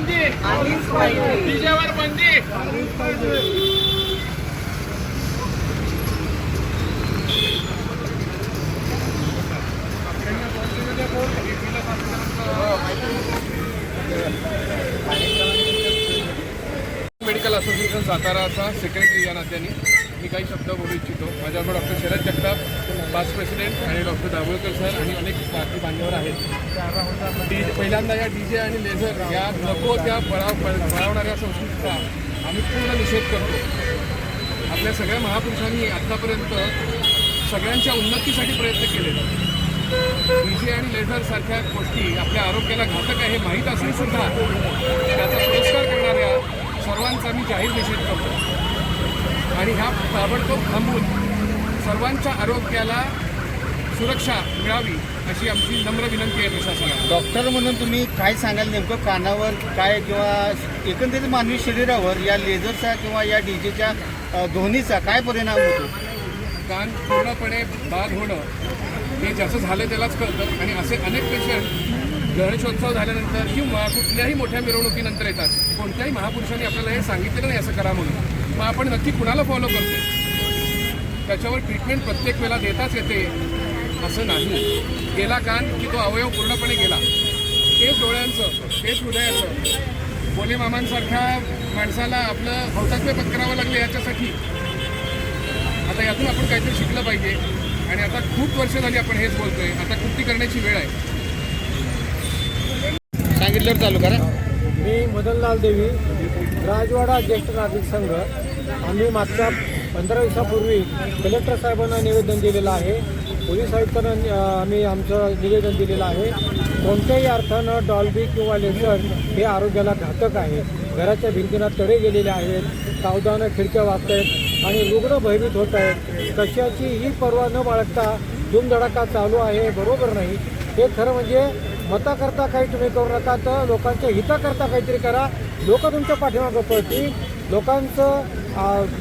बंदी. बंदी. Medical association साताराचा secretary या नात्याने. मी काही शब्द बोलू इच्छितो. माझ्याबरोबर doctor Sharad Jagtap past president आणि डॉक्टर दाभोळकर सर आणि अनेक बाकी बांधवर आहेत. डी पहिल्यांदा या डी जे आणि लेझर या नको त्या बळाव बळावणाऱ्या संस्कृतीचा आम्ही पूर्ण निषेध करतो. आपल्या सगळ्या महापुरुषांनी आत्तापर्यंत सगळ्यांच्या उन्नतीसाठी प्रयत्न केले डीजे आणि लेझर सारख्या गोष्टी आपल्या आरोग्याला घातक आहे हे माहीत असून सुद्धा त्याचा पुरस्कार करणाऱ्या सर्वांचा मी जाहीर निषेध करतो. आणि ह्या ताबडतोब थांबून सर्वांच्या आरोग्याला सुरक्षा मिळावी अशी आमची नम्र विनंती आहे प्रशासनाला. डॉक्टर म्हणून तुम्ही काय सांगाल नेमकं? कानावर काय किंवा एकंदरीत मानवी शरीरावर या लेझरचा किंवा या डीजेच्या ध्वनीचा काय परिणाम होतो? कान पूर्णपणे बाद होणं हे ज्याचं झालं त्यालाच कळतं. आणि असे अनेक पेशंट गणेशोत्सव झाल्यानंतर किंवा कुठल्याही मोठ्या मिरवणुकीनंतर येतात. कोणत्याही महापुरुषांनी आपल्याला हे सांगितलेलं नाही असं करा म्हणून. मग आपण नक्की कुणाला फॉलो करतो त्याच्यावर ट्रीटमेंट प्रत्येक वेळेला देताच येते असं नाही. गेला कान की तो अवयव पूर्णपणे गेला. तेच डोळ्यांचं तेच हृदयाचं. बोले मामांसारख्या माणसाला आपलं हौतात्म्य पत्करावं लागलं याच्यासाठी. आता यातून आपण काहीतरी शिकलं पाहिजे. आणि आता खूप वर्ष झाली आपण हेच बोलतोय. आता कृती करण्याची वेळ आहे. सांगितल्यावर चालू करा. मी मदनलाल देवी राजवाडा ज्येष्ठ नागरिक संघ. आम्ही मागच्या पंधरा दिवसापूर्वी कलेक्टर साहेबांना निवेदन दिलेलं आहे. पोलीस आयुक्तांना आम्ही आमचं निवेदन दिलेलं आहे. कोणत्याही अर्थानं डॉल्बी किंवा लेझर हे आरोग्याला घातक आहे. घराच्या भिंतींना तडे गेलेले आहेत सावधानं खिडक्या वाचत आहेत आणि रुग्ण भयभीत होत आहेत. कशाची ही पर्वा न बाळगता धूमधडाका चालू आहे बरोबर नाही. हे खरं म्हणजे मताकरता काही तुम्ही करू नका तर लोकांच्या हिताकरता काहीतरी करा. लोक तुमच्या पाठीमागं पळतील. लोकांचं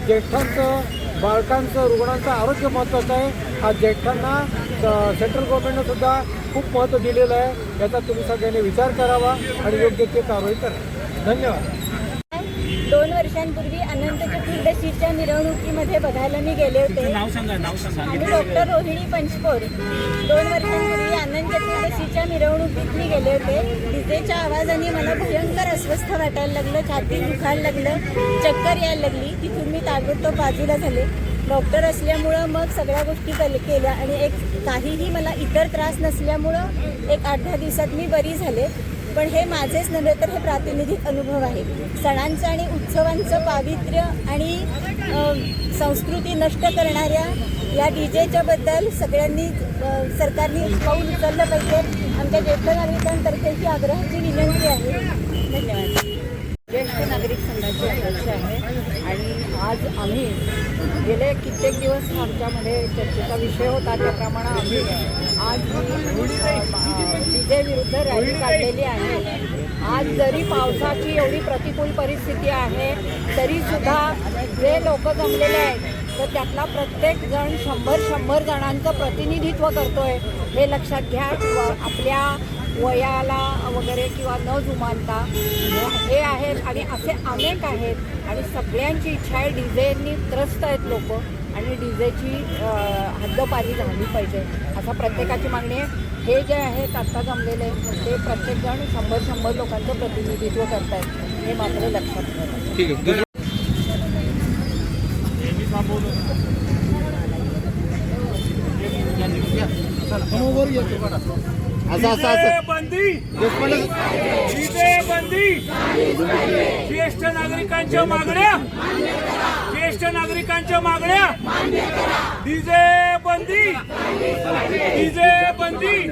ज्येष्ठांचं बालकांचं रुग्णांचं आरोग्य महत्त्वाचं आहे. हा ज्येष्ठांना स- सेंट्रल गव्हर्नमेंटनं सुद्धा खूप महत्त्व दिलेलं आहे. याचा तुम्ही सगळ्यांनी विचार करावा आणि योग्य ते कारवाई करा. धन्यवाद. वर्षांपूर्वी अनंत चतुर्दशीच्या मिरवणुकीमध्ये बघायला मी गेले होते. आणि डॉक्टर रोहिणी पंचपोर दोन वर्षांपूर्वी अनंत चतुर्दशीच्या मिरवणुकीत मी गेले होते. डीजेच्या आवाजाने मला भयंकर अस्वस्थ वाटायला लागलं छाती दुखायला लागलं चक्कर यायला लागली. तिथून मी ताबडतोब बाजूला झाले. डॉक्टर असल्यामुळं मग सगळ्या गोष्टी कल केल्या. आणि एक काहीही मला इतर त्रास नसल्यामुळं एक आठ दहा दिवसात मी बरी झाले. पण हे माझेच नव्हे तर हे प्रातिनिधिक अनुभव आहे. सणांचं आणि उत्सवांचं पावित्र्य आणि संस्कृती नष्ट करणाऱ्या या डी जेच्या बद्दल सगळ्यांनी सरकारने पाऊल उचललं पाहिजे. आमच्या ज्येष्ठ नागरिकांतर्फे ही आग्रहाची विनंती आहे. धन्यवाद. ज्येष्ठ नागरिक संघाचे अध्यक्ष आहे आज आम्ही गेले कित्येक दिवस आमच्यामध्ये चर्चेचा विषय होता त्याप्रमाणे आम्ही आज डी विरुद्ध रॅली काढलेली आहे. आज जरी पावसाची एवढी प्रतिकूल परिस्थिती आहे तरीसुद्धा जे लोक जमलेले आहेत तर त्यातला प्रत्येक जण शंभर शंभर जणांचं प्रतिनिधित्व करतोय हे लक्षात घ्या. आपल्या वयाला वगैरे किंवा न जुमानता हे आहेत आणि असे अनेक आहेत आणि सगळ्यांची इच्छा आहे डीजेनी त्रस्त आहेत लोक आणि डीजेची हद्दपारी झाली पाहिजे असा प्रत्येकाची मागणी आहे हे जे आहेत आत्ता जमलेले ते प्रत्येकजण शंभर शंभर लोकांचं प्रतिनिधित्व करत आहेत हे मात्र लक्षात ठेवा ठीक आहे असं असं असं. बंदी. बंदी. ज्येष्ठ नागरिकांच्या मागण्या. ज्येष्ठ नागरिकांच्या मागण्या. डीजे बंदी. डीजे बंदी.